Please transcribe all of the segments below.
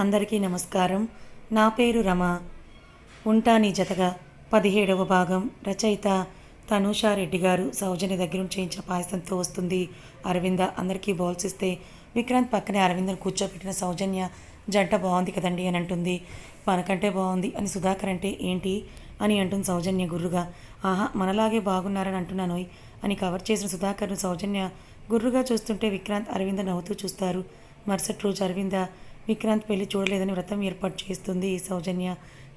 అందరికీ నమస్కారం. నా పేరు రమ. ఉంటాని జతగా పదిహేడవ భాగం రచయిత తనూషారెడ్డి గారు సౌజన్య దగ్గర నుంచి చేయించిన పాయసంతో వస్తుంది. అరవింద అందరికీ బౌల్స్ ఇస్తే విక్రాంత్ పక్కనే అరవిందను కూర్చోబెట్టిన సౌజన్య జంట బాగుంది కదండి అని అంటుంది. మనకంటే బాగుంది అని సుధాకర్ అంటే ఏంటి అని అంటుంది సౌజన్య గుర్రుగా. ఆహా మనలాగే బాగున్నారని అంటున్నాను అని కవర్ చేసిన సుధాకర్ను సౌజన్య గుర్రుగా చూస్తుంటే విక్రాంత్ అరవింద నవ్వుతూ చూస్తారు. మరుసటి రోజు అరవింద విక్రాంత్ పెళ్ళి చూడలేదని వ్రతం ఏర్పాటు చేస్తుంది. సౌజన్య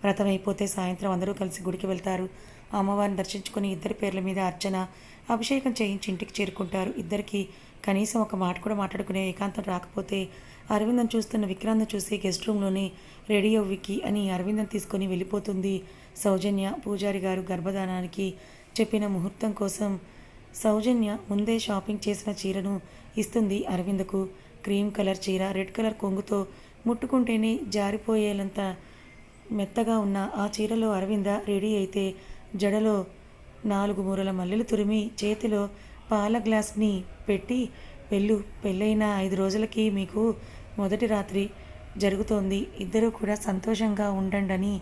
వ్రతం అయిపోతే సాయంత్రం అందరూ కలిసి గుడికి వెళ్తారు. అమ్మవారిని దర్శించుకుని ఇద్దరి పేర్ల మీద అర్చన అభిషేకం చేయించి ఇంటికి చేరుకుంటారు. ఇద్దరికి కనీసం ఒక మాట కూడా మాట్లాడుకునే ఏకాంతం రాకపోతే అరవిందం చూస్తున్న విక్రాంత్ను చూసి గెస్ట్ రూమ్లోనే రెడీ అవ్వికి అని అరవిందం తీసుకొని వెళ్ళిపోతుంది. సౌజన్య పూజారి గారు గర్భధానానికి చెప్పిన ముహూర్తం కోసం సౌజన్య ముందే షాపింగ్ చేసిన చీరను ఇస్తుంది అరవిందకు. క్రీమ్ కలర్ చీర రెడ్ కలర్ కొంగుతో ముట్టుకుంటేనే జారిపోయేలంత మెత్తగా ఉన్న ఆ చీరలో అరవింద రెడీ అయితే జడలో నాలుగు మూరల మల్లెలు తురిమి చేతిలో పాల గ్లాస్ని పెట్టి వెళ్ళు పెళ్ళైన ఐదు రోజులకి మీకు మొదటి రాత్రి జరుగుతోంది. ఇద్దరూ కూడా సంతోషంగా ఉండండి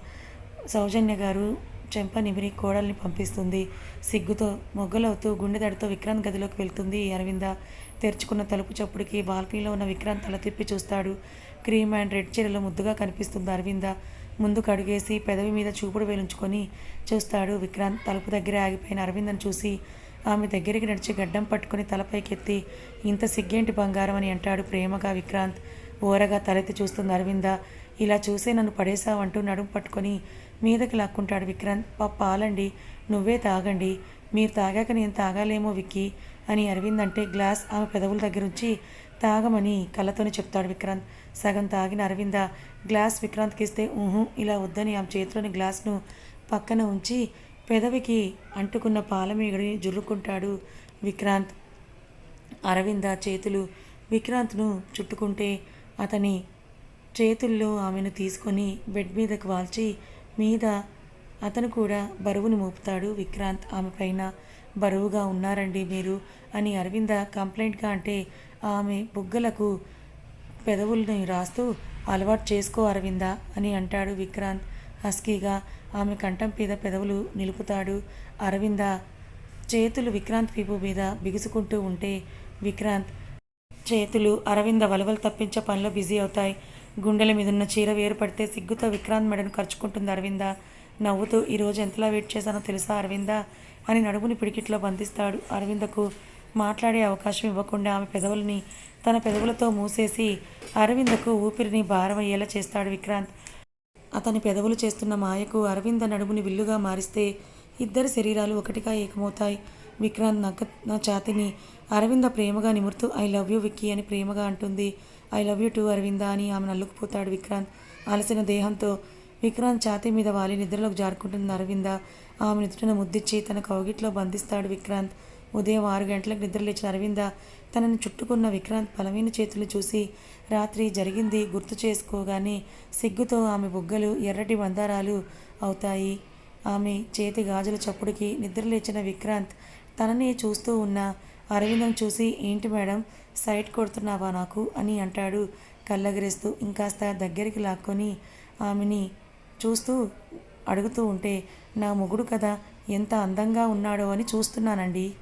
సౌజన్య గారు చెంప నిమిరి కోడల్ని పంపిస్తుంది. సిగ్గుతో మొగ్గలవుతూ గుండెదడితో విక్రాంత్ గదిలోకి వెళ్తుంది. అరవింద తెరుచుకున్న తలుపు చప్పుడుకి బాల్కనీలో ఉన్న విక్రాంత్ తల తిప్పి చూస్తాడు. క్రీమ్ అండ్ రెడ్ చీరలో ముద్దుగా కనిపిస్తుంది అరవింద. ముందుకు అడిగేసి పెదవి మీద చూపుడు వేలుంచుకొని చూస్తాడు విక్రాంత్. తలుపు దగ్గర ఆగిపోయిన అరవిందను చూసి ఆమె దగ్గరికి నడిచి గడ్డం పట్టుకుని తలపైకెత్తి ఇంత సిగ్గేంటి బంగారం అని అంటాడు ప్రేమగా విక్రాంత్. ఓరగా తలెత్తి చూస్తుంది అరవింద. ఇలా చూసే నన్ను పడేసావంటూ నడుము పట్టుకొని మీదకి లాక్కుంటాడు విక్రాంత్. పా పాలండి నువ్వే తాగండి. మీరు తాగాక నేను తాగాలేమో విక్కీ అని అరవింద్ అంటే గ్లాస్ ఆమె పెదవుల దగ్గర ఉంచి తాగమని కళ్ళతోనే చెప్తాడు విక్రాంత్. సగం తాగిన అరవింద గ్లాస్ విక్రాంత్కి ఇస్తే ఊహు ఇలా వద్దని ఆమె చేతిలోని గ్లాస్ను పక్కన ఉంచి పెదవికి అంటుకున్న పాలమీగడిని జుర్రుకుంటాడు విక్రాంత్. అరవింద చేతులు విక్రాంత్ను చుట్టుకుంటే అతని చేతుల్లో ఆమెను తీసుకొని బెడ్ మీదకు వాల్చి మీద అతను కూడా బరువును మోపుతాడు. విక్రాంత్ ఆమె పైన బరువుగా ఉన్నారండి మీరు అని అరవింద కంప్లైంట్గా అంటే ఆమె బుగ్గలకు పెదవుల్ని రాస్తూ అలవాటు చేసుకో అరవింద అని అంటాడు విక్రాంత్ హస్కీగా. ఆమె కంఠం మీద పెదవులు నిలుపుతాడు అరవింద చేతులు విక్రాంత్ పీపు మీద బిగుసుకుంటూ ఉంటే విక్రాంత్ చేతులు అరవింద వలవలు తప్పించే పనిలో బిజీ అవుతాయి. గుండెల మీదున్న చీర వేరుపడితే సిగ్గుతో విక్రాంత్ మెడను ఖర్చుకుంటుంది అరవింద. నవ్వుతూ ఈరోజు ఎంతలా వెయిట్ చేశానో తెలుసా అరవింద? అని నడుముని పిడికిట్లో బంధిస్తాడు. అరవిందకు మాట్లాడే అవకాశం ఇవ్వకుండా ఆమె పెదవులని తన పెదవులతో మూసేసి అరవిందకు ఊపిరిని భారమయ్యేలా చేస్తాడు విక్రాంత్. అతని పెదవులు చేస్తున్న మాయకు అరవింద నడుముని విల్లుగా మారిస్తే ఇద్దరి శరీరాలు ఒకటిగా ఏకమవుతాయి. విక్రాంత్ నగ్గ నా ఛాతిని అరవింద ప్రేమగా నిమురుతూ ఐ లవ్ యూ విక్కీ అని ప్రేమగా అంటుంది. I love you too Aravinda అని ఆమె నల్లుకుపోతాడు విక్రాంత్. అలసిన దేహంతో విక్రాంత్ ఛాతీ మీద వాలి నిద్రలోకి జారుకుంటుంది అరవింద ఆమె నిద్రను ముద్దిచ్చి తన కౌగిట్లో బంధిస్తాడు విక్రాంత్. ఉదయం ఆరు గంటలకు నిద్రలేచిన అరవింద తనని చుట్టుకున్న విక్రాంత్ బలమైన చేతులు చూసి రాత్రి జరిగింది గుర్తు చేసుకోగానే సిగ్గుతో ఆమె బుగ్గలు ఎర్రటి మందారాలు అవుతాయి. ఆమె చేతి గాజుల చప్పుడుకి నిద్రలేచిన విక్రాంత్ తననే చూస్తూ ఉన్న అరవిందం చూసి ఏంటి మేడం? సైట్ కొడుతున్నావా నాకు? అని అంటాడు కళ్ళగరేస్తూ ఇంకాస్త దగ్గరికి లాక్కొని ఆమెని చూస్తూ అడుగుతూ ఉంటే నా మొగుడు కదా ఎంత అందంగా ఉన్నాడో అని చూస్తున్నానండి.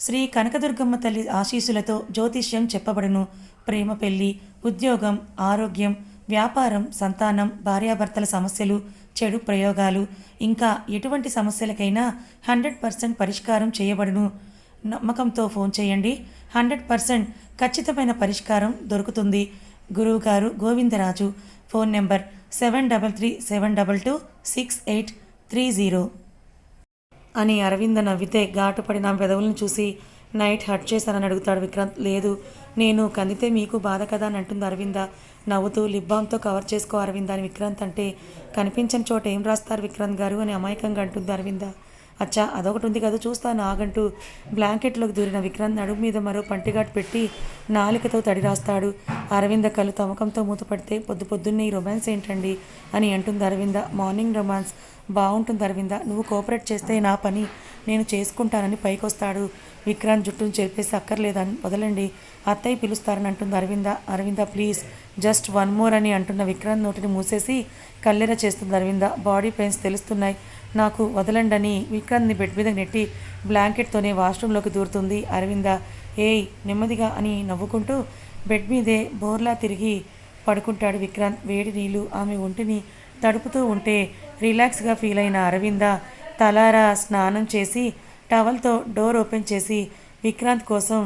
శ్రీ కనకదుర్గమ్మ తల్లి ఆశీస్సులతో జ్యోతిష్యం చెప్పబడును. ప్రేమ పెళ్ళి ఉద్యోగం ఆరోగ్యం వ్యాపారం సంతానం భార్యాభర్తల సమస్యలు చెడు ప్రయోగాలు ఇంకా ఎటువంటి సమస్యలకైనా హండ్రెడ్ పర్సెంట్ పరిష్కారం చేయబడును. నమ్మకంతో ఫోన్ చేయండి. హండ్రెడ్ పర్సెంట్ ఖచ్చితమైన పరిష్కారం దొరుకుతుంది. గురువుగారు Govindaraju phone number seven double three seven double two six eight three zero. అని అరవింద నవ్వితే ఘాటుపడి నా పెదవులను చూసి నైట్ హట్ చేశానని అడుగుతాడు విక్రాంత్. లేదు నేను కందితే మీకు బాధ కదా అని అంటుంది అరవింద. నవ్వుతూ లిబ్బామ్తో కవర్ చేసుకో అరవింద అని విక్రాంత్ అంటే కనిపించని చోట ఏం రాస్తారు విక్రాంత్ గారు అని అమాయకంగా అంటుంది అరవింద. అచ్చా అదొకటి ఉంది కదా చూస్తాను. ఆగంటూ బ్లాంకెట్లోకి దూరిన విక్రాంత్ నడుము మీద మరో పంటిగాటు పెట్టి నాలికతో తడి రాస్తాడు. అరవింద కళ్ళు తమకంతో మూతపడితే పొద్దు పొద్దున్నే ఈ రొమాన్స్ ఏంటండి? అని అంటుంది అరవింద. Morning romance. బాగుంటుంది అరవింద. నువ్వు కోఆపరేట్ చేస్తే నా పని. నేను చేసుకుంటానని పైకొస్తాడు. విక్రాంత్ జుట్టును చెప్పేసి అక్కర్లేదని వదలండి. అత్తయ్య పిలుస్తారని అంటుంది Aravinda. Aravinda please. Just one more అని అంటున్న విక్రాంత్ నోటిని మూసేసి కల్లెర చేస్తుంది అరవింద. బాడీ పెయిన్స్ తెలుస్తున్నాయి. నాకు వదలండని విక్రాంత్ని బెడ్ మీద నెట్టి బ్లాంకెట్తోనే వాష్రూమ్లోకి దూరుతుంది. అరవింద ఏయ్ నెమ్మదిగా అని నవ్వుకుంటూ బెడ్ మీదే బోర్లా తిరిగి పడుకుంటాడు విక్రాంత్. వేడి నీళ్ళు ఆమె ఒంటిని తడుపుతూ ఉంటే రిలాక్స్గా ఫీల్ అయిన అరవింద తలారా స్నానం చేసి టవల్తో డోర్ ఓపెన్ చేసి విక్రాంత్ కోసం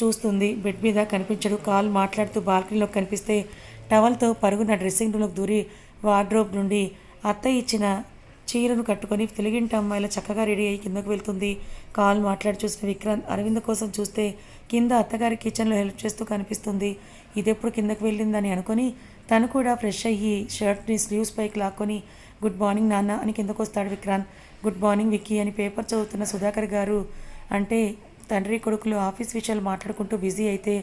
చూస్తుంది. బెడ్ మీద కనిపించడు. కాల్ మాట్లాడుతూ బాల్కనీలో కనిపిస్తే టవల్తో పరుగున డ్రెస్సింగ్ రూమ్లోకి దూరి వార్డ్రోబ్ నుండి అత్త ఇచ్చిన చీరను కట్టుకొని తెలుగింటి అమ్మాయిల చక్కగా రెడీ అయ్యి కిందకు వెళ్తుంది. కాల్ మాట్లాడి చూసిన విక్రాంత్ అరవింద్ కోసం చూస్తే కింద అత్తగారి కిచెన్లో హెల్ప్ చేస్తూ కనిపిస్తుంది. ఇదెప్పుడు కిందకు వెళ్ళిందని అనుకొని తను కూడా ఫ్రెష్ అయ్యి షర్ట్ని స్లీవ్స్ పైకి లాక్కొని గుడ్ మార్నింగ్ నాన్న అని కిందకు వస్తాడు విక్రాంత్. గుడ్ మార్నింగ్ విక్కీ అని పేపర్ చదువుతున్న సుధాకర్ గారు అంటే తండ్రి కొడుకులు ఆఫీస్ విషయాలు మాట్లాడుకుంటూ బిజీ అయితే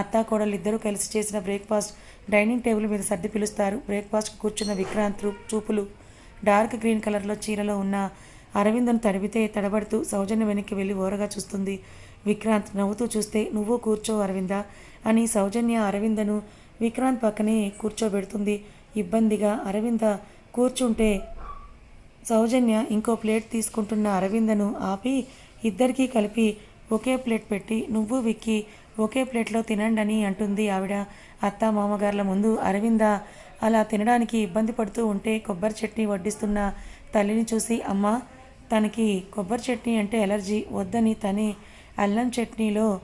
అత్త కోడలు ఇద్దరూ కలిసి చేసిన బ్రేక్ఫాస్ట్ డైనింగ్ టేబుల్ మీద సర్ది పిలుస్తారు. బ్రేక్ఫాస్ట్ కూర్చున్న విక్రాంత్ చూపులు డార్క్ గ్రీన్ కలర్లో చీరలో ఉన్న అరవిందను తడిపితే తడబడుతూ సౌజన్య వెనక్కి వెళ్ళి ఓరగా చూస్తుంది. విక్రాంత్ నవ్వుతూ చూస్తే నువ్వు కూర్చో అరవింద అని సౌజన్య అరవిందను విక్రాంత్ పక్కనే కూర్చోబెడుతుంది. ఇబ్బందిగా అరవింద కూర్చుంటే సౌజన్య ఇంకో ప్లేట్ తీసుకుంటున్న అరవిందను ఆపి ఇద్దరికీ కలిపి ఒకే ప్లేట్ పెట్టి నువ్వు విక్కి ఒకే ప్లేట్లో తినండి అని అంటుంది ఆవిడ. అత్త మామగారుల ముందు అరవింద అలా తినడానికి ఇబ్బంది పడుతూ ఉంటే కొబ్బరి చట్నీ వడ్డిస్తున్న తల్లిని చూసి అమ్మ తనకి కొబ్బరి చట్నీ అంటే ఎలర్జీ వద్దని తనే అల్లం చట్నీలో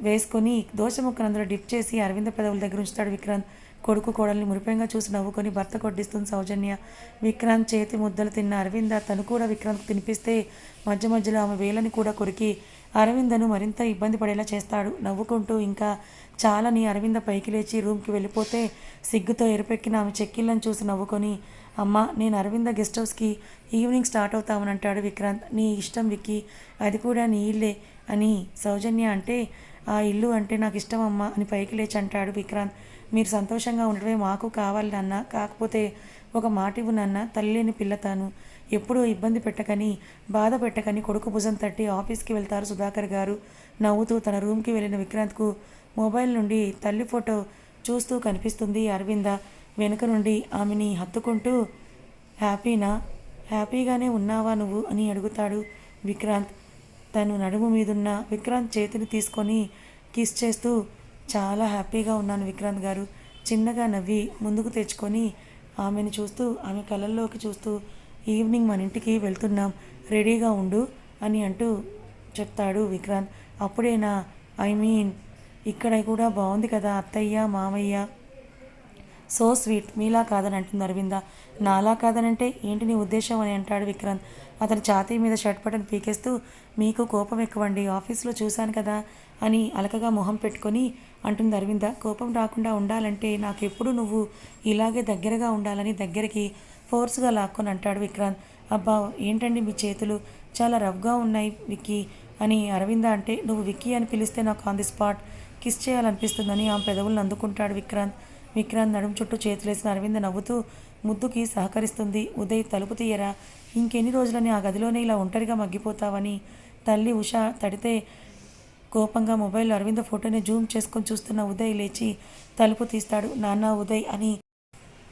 వేసుకొని దోశ ముక్కను అందులో డిప్ చేసి అరవింద పెదవుల దగ్గర ఉంచుతాడు విక్రాంత్. కొడుకు కోడల్ని మురిపెంగా చూసి నవ్వుకొని భర్త కొడ్డిస్తుంది సౌజన్య. విక్రాంత్ చేతి ముద్దలు తిన్న అరవింద తను కూడా విక్రాంత్ తినిపిస్తే మధ్య మధ్యలో ఆమె వేలని కూడా కొరికి అరవిందను మరింత ఇబ్బంది పడేలా చేస్తాడు. నవ్వుకుంటూ ఇంకా చాలని అరవింద పైకి లేచి రూమ్కి వెళ్ళిపోతే సిగ్గుతో ఎరుపెక్కిన ఆమె చెక్కిళ్ళని చూసి నవ్వుకొని అమ్మ నేను అరవింద గెస్ట్ హౌస్కి ఈవినింగ్ స్టార్ట్ అవుతామని అంటాడు విక్రాంత్. నీ ఇష్టం విక్కి అది కూడా నీ ఇల్లే అని సౌజన్య అంటే ఆ ఇల్లు అంటే నాకు ఇష్టం అమ్మా అని పైకి లేచి అంటాడు విక్రాంత్. మీరు సంతోషంగా ఉండడమే మాకు కావాలి నాన్న. కాకపోతే ఒక మాట ఇవ్వు నాన్న. తల్లిని పిల్లతాను ఎప్పుడూ ఇబ్బంది పెట్టకని బాధ పెట్టకని కొడుకు భుజం తట్టి ఆఫీస్కి వెళ్తారు సుధాకర్ గారు. నవ్వుతూ తన రూమ్కి వెళ్ళిన విక్రాంత్కు మొబైల్ నుండి తల్లి ఫోటో చూస్తూ కనిపిస్తుంది అరవింద. వెనుక నుండి ఆమెని హత్తుకుంటూ హ్యాపీనా? హ్యాపీగానే ఉన్నావా నువ్వు? అని అడుగుతాడు విక్రాంత్. తను నడుము మీదున్న విక్రాంత్ చేతిని తీసుకొని కిస్ చేస్తూ చాలా హ్యాపీగా ఉన్నాను విక్రాంత్ గారు. చిన్నగా నవ్వి ముందుకు తెచ్చుకొని ఆమెను చూస్తూ ఆమె కళ్ళల్లోకి చూస్తూ ఈవినింగ్ మన ఇంటికి వెళ్తున్నాం రెడీగా ఉండు అని అంటూ చెప్తాడు విక్రాంత్. అప్పుడేనా? ఐ మీన్ ఇక్కడ కూడా బాగుంది కదా అత్తయ్య మామయ్య? సో స్వీట్ మీలా కాదని అంటుంది అరవింద. నాలా కాదనంటే ఏంటి నీ ఉద్దేశం అని అంటాడు విక్రాంత్. అతని ఛాతీ మీద షర్ట్ బటన్ పీకేస్తూ మీకు కోపం ఎక్కువండి ఆఫీస్లో చూశాను కదా అని అలకగా మొహం పెట్టుకొని అంటుంది అరవింద. కోపం రాకుండా ఉండాలంటే నాకు ఎప్పుడు నువ్వు ఇలాగే దగ్గరగా ఉండాలని దగ్గరికి ఫోర్స్గా లాక్కొని అంటాడు విక్రాంత్ అబ్బా ఏంటండి మీ చేతులు? చాలా రఫ్గా ఉన్నాయి విక్కీ అని అరవింద అంటే నువ్వు విక్కీ అని పిలిస్తే నాకు ఆన్ ది స్పాట్ కిస్ చేయాలనిపిస్తుందని ఆమె పెదవులను అందుకుంటాడు విక్రాంత్. విక్రాంత్ నడుము చుట్టూ చేతులేసిన అరవింద నవ్వుతూ ముద్దుకి సహకరిస్తుంది. ఉదయ్ తలుపు తీయరా? ఇంకెన్ని రోజులని ఆ గదిలోనే ఇలా ఒంటరిగా మగ్గిపోతావని? తల్లి ఉష తడితే కోపంగా మొబైల్ అరవింద ఫోటోని జూమ్ చేసుకొని చూస్తున్న ఉదయ్ లేచి తలుపు తీస్తాడు. నాన్న ఉదయ్ అని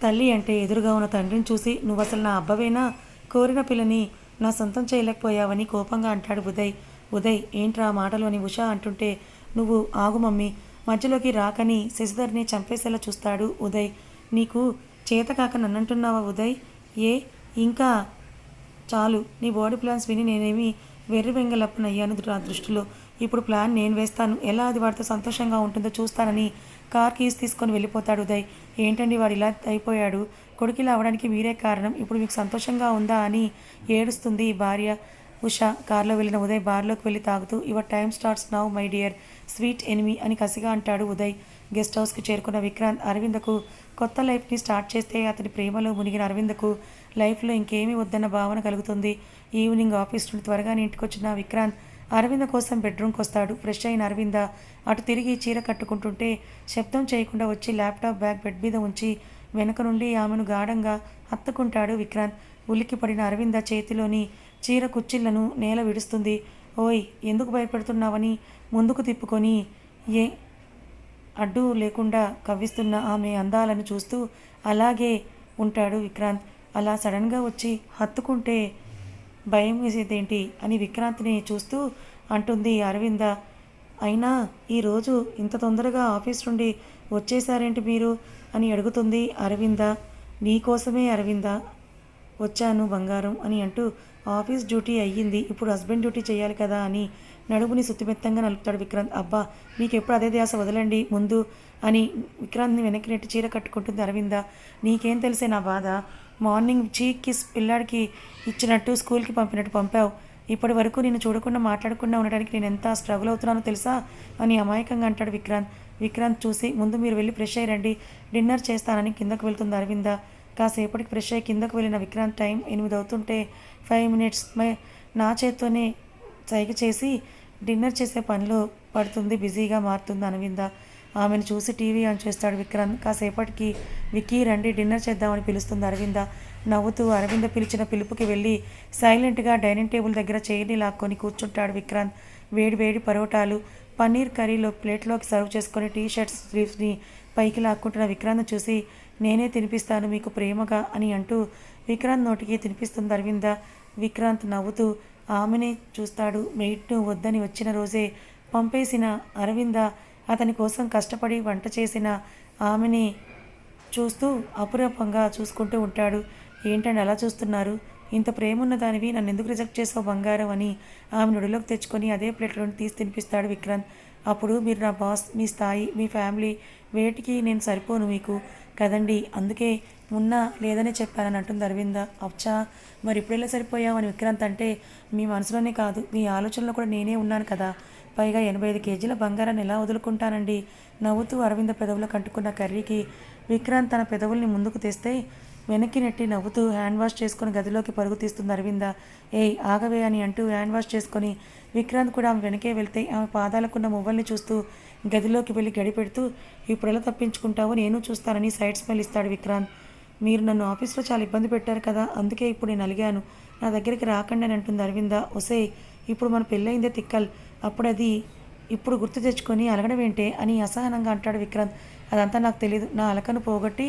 తల్లి అంటే ఎదురుగా ఉన్న తండ్రిని చూసి నువ్వు అసలు నా అబ్బవేనా? కోరిన పిల్లని నా సొంతం చేయలేకపోయావని కోపంగా అంటాడు ఉదయ్. ఉదయ్ ఏంట్రా మాటలు? అని ఉషా అంటుంటే నువ్వు ఆగు మమ్మీ మధ్యలోకి రాకని శశిధర్ని చంపేసేలా చూస్తాడు ఉదయ్. నీకు చేతకాక నన్నంటున్నావా ఉదయ్? ఏ ఇంకా చాలు. నీ బాడీ ప్లాన్స్ విని నేనేమి వెర్రి వెంగలప్పనయ్యాను నా దృష్టిలో. ఇప్పుడు ప్లాన్ నేను వేస్తాను. ఎలా అది వాడితో సంతోషంగా ఉంటుందో చూస్తానని కార్ కీస్ తీసుకొని వెళ్ళిపోతాడు ఉదయ్. ఏంటండి వాడు ఇలా అయిపోయాడు? కొడుకు ఇలా అవడానికి మీరే కారణం. ఇప్పుడు మీకు సంతోషంగా ఉందా అని ఏడుస్తుంది భార్య. ఉష కారులో వెళ్ళిన ఉదయ్ బార్లోకి వెళ్ళి తాగుతూ your time starts now my dear sweet enemy అని కసిగా అంటాడు ఉదయ్. గెస్ట్ హౌస్కి చేరుకున్న విక్రాంత్ అరవిందకు కొత్త లైఫ్ని స్టార్ట్ చేస్తే అతని ప్రేమలో మునిగిన అరవిందకు లైఫ్లో ఇంకేమీ వద్దన్న భావన కలుగుతుంది. ఈవినింగ్ ఆఫీస్ నుండి త్వరగానే ఇంటికి వచ్చిన విక్రాంత్ అరవింద కోసం బెడ్రూమ్కి వస్తాడు. ఫ్రెష్ అయిన అరవింద అటు తిరిగి చీర కట్టుకుంటుంటే శబ్దం చేయకుండా వచ్చి ల్యాప్టాప్ బ్యాగ్ బెడ్ మీద ఉంచి వెనక నుండి ఆమెను గాఢంగా హత్తుకుంటాడు విక్రాంత్. ఉలిక్కి పడిన అరవింద చేతిలోని చీర కుచ్చిళ్ళను నేల విడుస్తుంది. ఓయ్ ఎందుకు భయపెడుతున్నావని ముందుకు తిప్పుకొని ఏ అడ్డు లేకుండా కవ్విస్తున్న ఆమె అందాలను చూస్తూ అలాగే ఉంటాడు విక్రాంత్. అలా సడన్గా వచ్చి హత్తుకుంటే భయం వేసేదేంటి అని విక్రాంతిని చూస్తూ అంటుంది అరవింద. అయినా ఈరోజు ఇంత తొందరగా ఆఫీస్ నుండి వచ్చేసారేంటి మీరు? అని అడుగుతుంది అరవింద. నీకోసమే అరవింద. వచ్చాను బంగారం అని అంటూ ఆఫీస్ డ్యూటీ అయ్యింది. ఇప్పుడు హస్బెండ్ డ్యూటీ చేయాలి కదా అని నడుముని సుత్తిమెత్తంగా నలుపుతాడు విక్రాంత్. అబ్బా మీకు ఎప్పుడు అదే ధ్యాస వదలండి ముందు అని విక్రాంత్ని వెనక్కి నెట్టి చీర కట్టుకుంటుంది అరవింద. నీకేం తెలిసే నా బాధ? మార్నింగ్ చీక్ కిస్ పిల్లాడికి ఇచ్చినట్టు స్కూల్కి పంపినట్టు పంపావు. ఇప్పటి వరకు నేను చూడకుండా మాట్లాడకుండా ఉండడానికి నేను ఎంత స్ట్రగుల్ అవుతున్నానో తెలుసా? అని అమాయకంగా అంటాడు విక్రాంత్. విక్రాంత్ చూసి ముందు మీరు వెళ్ళి ఫ్రెష్ అయ్యండి డిన్నర్ చేస్తానని కిందకు వెళ్తుంది అరవింద. కాసేపటికి ఫ్రెష్ అయ్యి కిందకు వెళ్ళిన విక్రాంత్ టైం ఎనిమిది అవుతుంటే ఫైవ్ మినిట్స్ నా చేత్తోనే సైగ చేసి డిన్నర్ చేసే పనిలో పడుతుంది బిజీగా మారుతుంది అరవింద. ఆమెను చూసి టీవీ ఆన్ చేస్తాడు విక్రాంత్ కాసేపటికి విక్కీ రండి డిన్నర్ చేద్దామని పిలుస్తుంది అరవింద. నవ్వుతూ అరవింద పిలిచిన పిలుపుకి వెళ్ళి సైలెంట్గా డైనింగ్ టేబుల్ దగ్గర చైర్ని లాక్కొని కూర్చుంటాడు విక్రాంత్ వేడి వేడి పరోటాలు పన్నీర్ కర్రీలో ప్లేట్లోకి సర్వ్ చేసుకొని టీ షర్ట్స్ స్లీవ్స్ని పైకి లాక్కుంటున్న విక్రాంత్ చూసి నేనే తినిపిస్తాను మీకు ప్రేమగా అని అంటూ విక్రాంత్ నోటికి తినిపిస్తుంది అరవింద. విక్రాంత్ నవ్వుతూ ఆమెనే చూస్తాడు. మెయిట్ను వద్దని వచ్చిన రోజే పంపేసిన అరవింద అతని కోసం కష్టపడి వంట చేసిన ఆమెని చూస్తూ అపురూపంగా చూసుకుంటూ ఉంటాడు. ఏంటండి అలా చూస్తున్నారు? ఇంత ప్రేమ ఉన్న దానివి నన్ను ఎందుకు రిజెక్ట్ చేసావు బంగారం అని ఆమె నుడిలోకి తెచ్చుకొని అదే ప్లేట్లో తీసి తినిపిస్తాడు విక్రాంత్. అప్పుడు మీరు నా బాస్ మీ స్థాయి మీ ఫ్యామిలీ వేటికి నేను సరిపోను మీకు. కదండి అందుకే ఉన్నా లేదనే చెప్పానని అంటుంది అరవింద. అచ్చా మరి ఇప్పుడెలా సరిపోయావని విక్రాంత్ అంటే మీ మనసులోనే కాదు మీ ఆలోచనలో కూడా నేనే ఉన్నాను కదా. పైగా ఎనభై ఐదు కేజీల బంగారాన్ని ఎలా వదులుకుంటానండి? నవ్వుతూ అరవింద పెదవులు కంటుకున్న కర్రీకి విక్రాంత్ తన పెదవుల్ని ముందుకు తెస్తే వెనక్కి నెట్టి నవ్వుతూ హ్యాండ్ వాష్ చేసుకుని గదిలోకి పరుగు తీస్తుంది అరవింద. ఏయ్ ఆగవే అని అంటూ హ్యాండ్ వాష్ చేసుకొని విక్రాంత్ కూడా ఆమె వెనకే వెళ్తే ఆమె పాదాలకున్న మువ్వల్ని చూస్తూ గదిలోకి వెళ్ళి గడిపెడుతూ ఇప్పుడు ఎలా తప్పించుకుంటావో నేను చూస్తానని సైడ్ స్మెల్ ఇస్తాడు విక్రాంత్. మీరు నన్ను ఆఫీస్లో చాలా ఇబ్బంది పెట్టారు కదా అందుకే ఇప్పుడు నేను అలిగాను. నా దగ్గరికి రాకండి అని అంటుంది అరవింద. ఒసే ఇప్పుడు మన పెళ్ళయిందే తిక్కల్. అప్పుడు అది ఇప్పుడు గుర్తు తెచ్చుకొని అలగడం ఏంటే అని అసహనంగా అంటాడు విక్రాంత్. అదంతా నాకు తెలియదు నా అలకను పోగొట్టి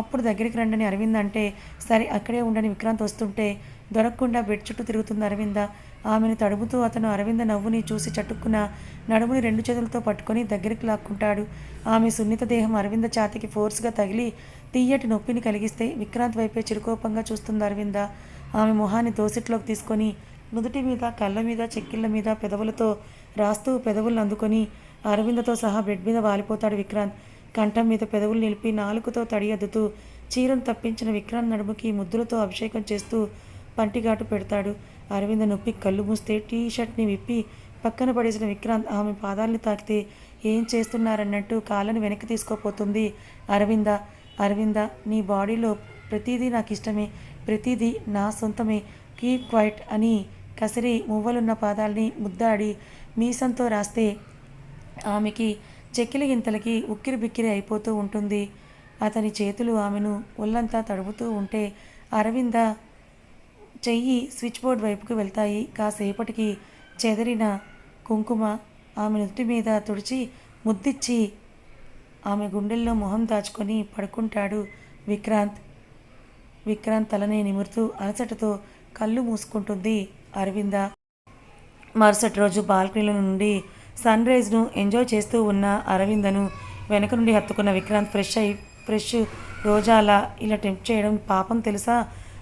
అప్పుడు దగ్గరికి రండని అరవింద్ అంటే సరే అక్కడే ఉండని విక్రాంత్ వస్తుంటే దొరకకుండా బెడ్ చుట్టూ తిరుగుతుంది అరవింద. ఆమెను తడుముతూ అతను అరవింద నవ్వుని చూసి చట్టుకున్న నడుముని రెండు చేతులతో పట్టుకొని దగ్గరికి లాక్కుంటాడు. ఆమె సున్నిత దేహం అరవింద ఛాతికి ఫోర్స్గా తగిలి తీయటి నొప్పిని కలిగిస్తే విక్రాంత్ వైపే చిరుకోపంగా చూస్తుంది అరవింద. ఆమె మొహాన్ని దోసిట్లోకి తీసుకొని నుదుటి మీద కళ్ళ మీద చెక్కిళ్ళ మీద పెదవులతో రాస్తూ పెదవులను అందుకొని అరవిందతో సహా బెడ్ మీద వాలిపోతాడు విక్రాంత్. కంఠం మీద పెదవులు నిలిపి నాలుకతో తడి అద్దుతూ చీరను తప్పించిన విక్రాంత్ నడుముకి ముద్దులతో అభిషేకం చేస్తూ పంటిఘాటు పెడతాడు. అరవింద నొప్పి కళ్ళు మూస్తే టీ షర్ట్ని విప్పి పక్కన పడేసిన విక్రాంత్ ఆమె పాదాలని తాకితే ఏం చేస్తున్నారన్నట్టు కాళ్ళని వెనక్కి తీసుకోపోతుంది. అరవింద అరవింద నీ బాడీలో ప్రతిదీ నాకు ఇష్టమే ప్రతిదీ నా సొంతమే కీప్ క్వైట్ అని కసిరి మువ్వలున్న పాదాల్ని ముద్దాడి మీసంతో రాస్తే ఆమెకి చెక్కిలి గింతలకి ఉక్కిరి బిక్కిరి అయిపోతూ ఉంటుంది. అతని చేతులు ఆమెను ఒళ్ళంతా తడుపుతూ ఉంటే అరవింద చెయ్యి స్విచ్ బోర్డ్ వైపుకు వెళ్తాయి. కాసేపటికి చెదరిన కుంకుమ ఆమె నుదుటి మీద తుడిచి ముద్దిచ్చి ఆమె గుండెల్లో మొహం దాచుకొని పడుకుంటాడు విక్రాంత్. విక్రాంత్ తలని నిమురుతూ అలసటతో కళ్ళు మూసుకుంటుంది అరవింద. మరుసటి రోజు బాల్కనీలో నుండి సన్ రైజ్ను ఎంజాయ్ చేస్తూ ఉన్న అరవిందను వెనక నుండి హత్తుకున్న విక్రాంత్ ఫ్రెష్ అయి ఫ్రెష్ రోజాలా ఇలా టెంప్ట్ చేయడం పాపం తెలుసా?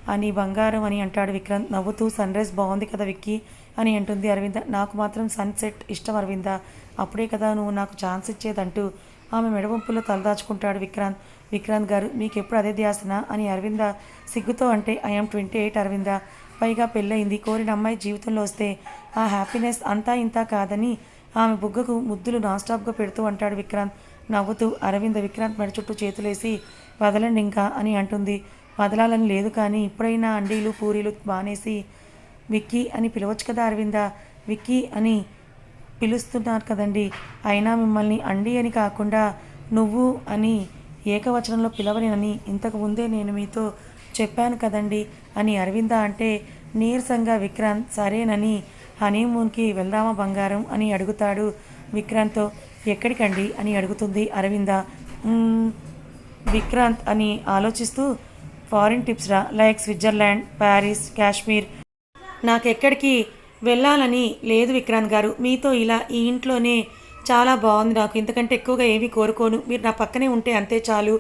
అని బంగారం అని అంటాడు విక్రాంత్ నవ్వుతూ సన్ రైజ్ బాగుంది కదా విక్కీ అని అంటుంది అరవింద. నాకు మాత్రం సన్సెట్ ఇష్టం అరవింద. అప్పుడే కదా నువ్వు నాకు ఛాన్స్ ఇచ్చేదంటూ ఆమె మెడవంపులో తలదాచుకుంటాడు విక్రాంత్. విక్రాంత్ గారు మీకు ఎప్పుడు అదే ధ్యాసన? అని అరవింద సిగ్గుతో అంటే ఐఎమ్ ట్వంటీ ఎయిట్ అరవింద. పైగా పెళ్ళయింది. కోరిన అమ్మాయి జీవితంలో వస్తే ఆ హ్యాపీనెస్ అంతా ఇంతా కాదని ఆమె బుగ్గకు ముద్దులు నాన్స్టాప్గా పెడుతూ అంటాడు విక్రాంత్. నవ్వుతూ అరవింద విక్రాంత్ మెడ చుట్టూ చేతులేసి వదలండి ఇంకా అని అంటుంది. వదలాలని లేదు కానీ ఇప్పుడైనా అండీలు పూరీలు బానేసి విక్కీ అని పిలవచ్చు కదా అరవింద? విక్కీ అని పిలుస్తున్నారు కదండి. అయినా మిమ్మల్ని అండి అని కాకుండా నువ్వు అని ఏకవచనంలో పిలవనినని ఇంతకు ముందే నేను మీతో చెప్పాను కదండి అని అరవింద అంటే నీరసంగా విక్రాంత్ సరేనని హనీమూన్కి వెళ్దామా బంగారం అని అడుగుతాడు విక్రాంత్తో. ఎక్కడికండి? అని అడుగుతుంది అరవింద. విక్రాంత్ అని ఆలోచిస్తూ ఫారిన్ టిప్స్ రా లైక్ స్విట్జర్లాండ్ ప్యారిస్ కాశ్మీర్. నాకెక్కడికి వెళ్ళాలని లేదు విక్రాంత్ గారు. మీతో ఇలా ఈ ఇంట్లోనే చాలా బాగుంది నాకు. ఇంతకంటే ఎక్కువగా ఏమీ కోరుకోను. మీరు నా పక్కనే ఉంటే అంతే చాలు.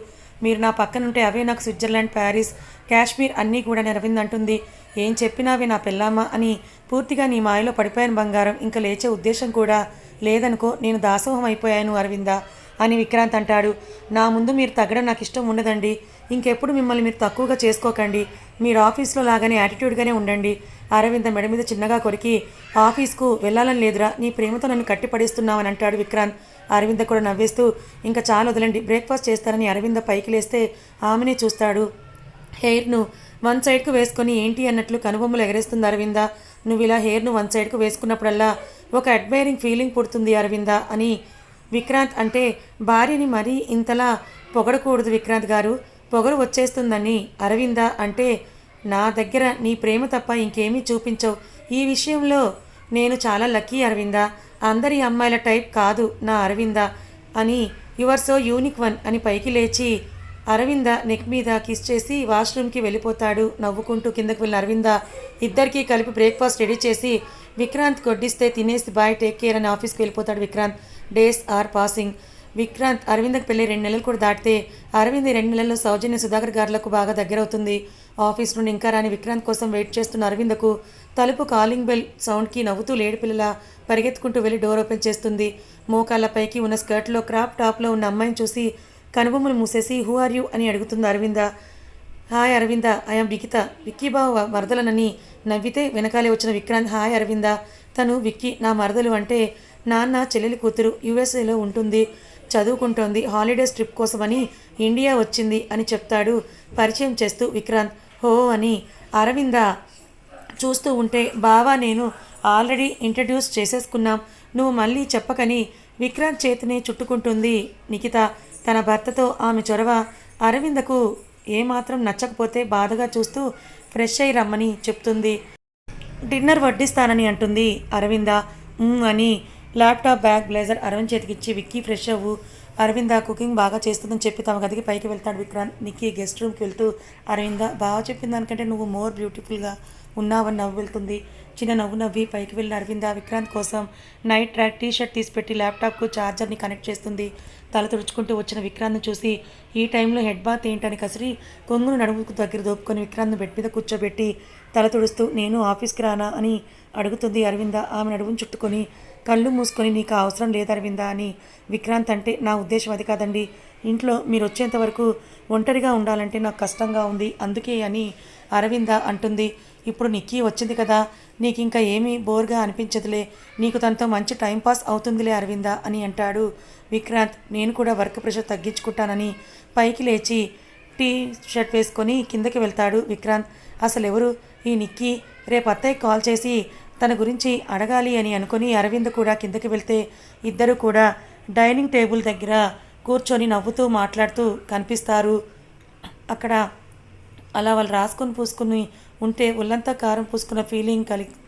మీరు నా పక్కన ఉంటే అవే నాకు స్విట్జర్లాండ్ ప్యారిస్ కాశ్మీర్ అన్నీ కూడా నెరవింది అంటుంది ఏం చెప్పినావే నా పెళ్ళామా అని పూర్తిగా నీ మాయలో పడిపోయాను బంగారం. ఇంకా లేచే ఉద్దేశం కూడా లేదనుకో నేను దాసోహం అయిపోయాను అరవిందా అని విక్రాంత్ అంటాడు. నా ముందు మీరు తగ్గడం నాకు ఇష్టం ఉండదండి. ఇంకెప్పుడు మిమ్మల్ని మీరు తక్కువగా చేసుకోకండి. మీరు ఆఫీస్లో లాగానే యాటిట్యూడ్గానే ఉండండి. అరవింద మెడ మీద చిన్నగా కొరికి ఆఫీస్కు వెళ్ళాలని లేదురా నీ ప్రేమతో నన్ను కట్టిపడేస్తున్నావని అంటాడు విక్రాంత్. అరవింద కూడా నవ్వేస్తూ ఇంకా చాలా వదలండి బ్రేక్ఫాస్ట్ చేస్తారని అరవింద పైకి లేస్తే ఆమెనే చూస్తాడు. హెయిర్ను వన్ సైడ్కు వేసుకొని ఏంటి అన్నట్లు కనుబొమ్మలు ఎగరేస్తుంది అరవింద. నువ్వు ఇలా హెయిర్ను వన్ సైడ్కు వేసుకున్నప్పుడల్లా ఒక అడ్మైరింగ్ ఫీలింగ్ పుడుతుంది అరవింద అని విక్రాంత్ అంటే భార్యని మరీ ఇంతలా పొగడకూడదు విక్రాంత్ గారు. పొగరు వచ్చేస్తుందని అరవింద అంటే నా దగ్గర నీ ప్రేమ తప్ప ఇంకేమీ చూపించవు. ఈ విషయంలో నేను చాలా లక్కీ అరవింద. అందరి అమ్మాయిల టైప్ కాదు నా అరవింద అని యువర్ సో యూనిక్ వన్ అని పైకి లేచి అరవింద నెక్ మీద కిస్ చేసి వాష్రూమ్కి వెళ్ళిపోతాడు నవ్వుకుంటూ కిందకు వెళ్ళిన అరవింద. ఇద్దరికీ కలిపి బ్రేక్ఫాస్ట్ రెడీ చేసి విక్రాంత్ కొడ్డిస్తే తినేసి బాయ్ టేక్ కేర్ అని ఆఫీస్కి వెళ్ళిపోతాడు Vikrant. Days are passing. Vikrant అరవింద్కి పెళ్ళి రెండు నెలలు కూడా దాటితే అరవింద్ రెండు నెలల్లో సౌజన్య సుధాకర్ గారులకు బాగా దగ్గరవుతుంది. ఆఫీస్ నుండి ఇంకా రాని విక్రాంత్ కోసం వెయిట్ చేస్తున్న అరవిందకు తలుపు కాలింగ్ బెల్ సౌండ్కి నవ్వుతూ లేడి పిల్లల పరిగెత్తుకుంటూ వెళ్ళి డోర్ ఓపెన్ చేస్తుంది. మోకాళ్ళ పైకి ఉన్న స్కర్ట్లో క్రాప్ టాప్లో ఉన్న అమ్మాయిని చూసి కనుబొమ్మలు మూసేసి హూ ఆర్ యూ? అని అడుగుతుంది Aravinda. Hi Aravinda I'm Vikita. Vicky బావ మరదలనని నవ్వితే వెనకాలే వచ్చిన విక్రాంత్ హాయ్ అరవింద. తను విక్కీ నా మరదలు అంటే నాన్న చెల్లెలి కూతురు యుఎస్ఏలో ఉంటుంది. చదువుకుంటోంది. హాలిడేస్ ట్రిప్ కోసమని ఇండియా వచ్చింది అని చెప్తాడు. పరిచయం చేస్తూ విక్రాంత్. హో అని అరవింద చూస్తూ ఉంటే బావా నేను ఆల్రెడీ ఇంట్రడ్యూస్ చేసేసుకున్నాం. నువ్వు మళ్ళీ చెప్పకని విక్రాంత్ చేతిని చుట్టుకుంటుంది నిఖిత. తన భర్తతో ఆమె చొరవ అరవిందకు ఏమాత్రం నచ్చకపోతే బాధగా చూస్తూ ఫ్రెష్ అయి రమ్మని చెప్తుంది. డిన్నర్ వడ్డిస్తానని అంటుంది అరవింద. అని ల్యాప్టాప్ బ్యాగ్ బ్లేజర్ అరవింద్ చేతికిచ్చి విక్కీ ఫ్రెష్ అవ్వు. అరవింద కుకింగ్ బాగా చేస్తుందని చెప్పి తమ గదికి పైకి వెళ్తాడు విక్రాంత్. నిక్కీ గెస్ట్ రూమ్కి వెళ్తూ అరవింద బాగా చెప్పిన దానికంటే నువ్వు మోర్ బ్యూటిఫుల్గా ఉన్నావని నవ్వు వెళ్తుంది. చిన్న నవ్వు నవ్వి పైకి వెళ్ళిన అరవింద విక్రాంత్ కోసం నైట్ ట్రాక్ టీ షర్ట్ ల్యాప్టాప్కు ఛార్జర్ని కనెక్ట్ చేస్తుంది. తల తుడుచుకుంటూ వచ్చిన విక్రాంత్ను చూసి ఈ టైంలో హెడ్ బాత్ ఏంటని కసిరి కొంగును నడుముకు దగ్గర దోపుకొని విక్రాంత్ను బెడ్ మీద కూర్చోబెట్టి తల తుడుస్తూ నేను ఆఫీస్కి రానా? అని అడుగుతుంది అరవింద. ఆమె నడుమును చుట్టుకొని కళ్ళు మూసుకొని నీకు అవసరం లేదు అని విక్రాంత్ అంటే నా ఉద్దేశం అది కాదండి. ఇంట్లో మీరు వచ్చేంత వరకు ఒంటరిగా ఉండాలంటే నాకు కష్టంగా ఉంది అందుకే అని అరవింద అంటుంది. ఇప్పుడు నిక్కీ వచ్చింది కదా నీకు ఇంకా ఏమీ బోర్గా అనిపించదులే. నీకు తనతో మంచి టైంపాస్ అవుతుందిలే అరవింద అని అంటాడు విక్రాంత్. నేను కూడా వర్క్ ప్రెషర్ తగ్గించుకుంటానని పైకి లేచి టీ షర్ట్ వేసుకొని కిందకి వెళ్తాడు విక్రాంత్. అసలు ఎవరు ఈ నిక్కీ. రేపు అత్తయ్య కాల్ చేసి తన గురించి అడగాలి అని అనుకుని అరవింద్ కూడా కిందకి వెళ్తే ఇద్దరు కూడా డైనింగ్ టేబుల్ దగ్గర కూర్చొని నవ్వుతూ మాట్లాడుతూ కనిపిస్తారు. అక్కడ అలా వాళ్ళు రాసుకొని పూసుకుని ఉంటే ఒళ్ళంతా కారం పూసుకున్న ఫీలింగ్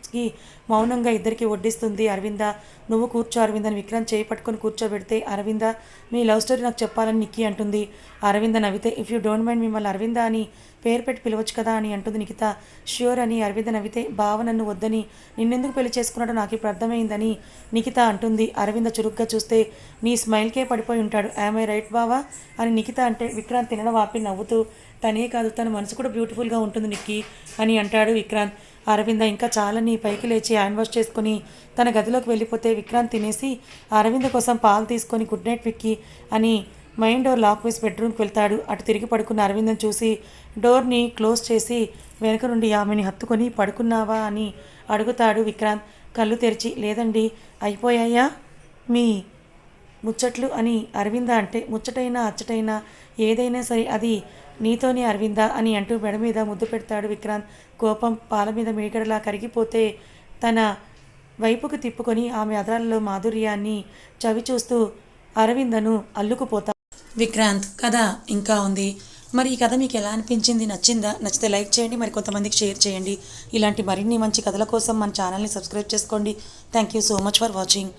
కి మౌనంగా ఇద్దరికి వడ్డిస్తుంది. అరవింద నువ్వు కూర్చో అరవింద్ అని విక్రాంత్ చేయి పట్టుకొని కూర్చోబెడితే అరవింద మీ లవ్ స్టోరీ నాకు చెప్పాలని నిక్కి అంటుంది. అరవింద నవ్వితే ఇఫ్ యూ డోంట్ మైండ్ మిమ్మల్ని అరవింద అని పేరు పెట్టి పిలవచ్చు కదా అని అంటుంది నిఖిత. ష్యూర్ అని అరవింద నవ్వితే బావ నన్ను వద్దని నిన్నెందుకు పెళ్ళి చేసుకున్నాడో నాకు ఇప్పుడు అర్థమైందని నిఖిత అంటుంది. అరవింద చురుగ్గా చూస్తే నీ స్మైల్కే పడిపోయి ఉంటాడు. ఐ రైట్ బావా? అని నిఖిత అంటే విక్రాంత్ తినడం ఆపి నవ్వుతూ తనే కాదు తన మనసు కూడా బ్యూటిఫుల్గా ఉంటుంది నిక్కి అని అంటాడు విక్రాంత్. అరవింద ఇంకా చాలని పైకి లేచి హ్యాండ్ వాష్ చేసుకుని తన గదిలోకి వెళ్ళిపోతే విక్రాంత్ తినేసి అరవింద కోసం పాలు తీసుకొని గుడ్ నైట్ విక్కి అని మైండ్ డోర్ లాక్ వేసి బెడ్రూమ్కి వెళ్తాడు. అటు తిరిగి పడుకున్న అరవిందం చూసి డోర్ని క్లోజ్ చేసి వెనక నుండి ఆమెని హత్తుకొని పడుకున్నావా? అని అడుగుతాడు విక్రాంత్. కళ్ళు తెరిచి లేదండి అయిపోయాయా మీ ముచ్చట్లు? అని అరవింద అంటే ముచ్చటైనా అచ్చటైనా ఏదైనా సరే అది నీతోనే అరవింద అని అంటూ మెడ మీద ముద్దు పెడతాడు విక్రాంత్. కోపం పాల మీద మేకడలా కరిగిపోతే తన వైపుకు తిప్పుకొని ఆమె అదరాలలో మాధుర్యాన్ని చవి చూస్తూ అరవిందను అల్లుకుపోతా విక్రాంత్ కథ ఇంకా ఉంది. మరి ఈ కథ మీకు ఎలా అనిపించింది? నచ్చిందా? నచ్చితే లైక్ చేయండి. మరి కొంతమందికి షేర్ చేయండి. ఇలాంటి మరిన్ని మంచి కథల కోసం మన ఛానల్ని సబ్స్క్రైబ్ చేసుకోండి. Thank you so much for watching.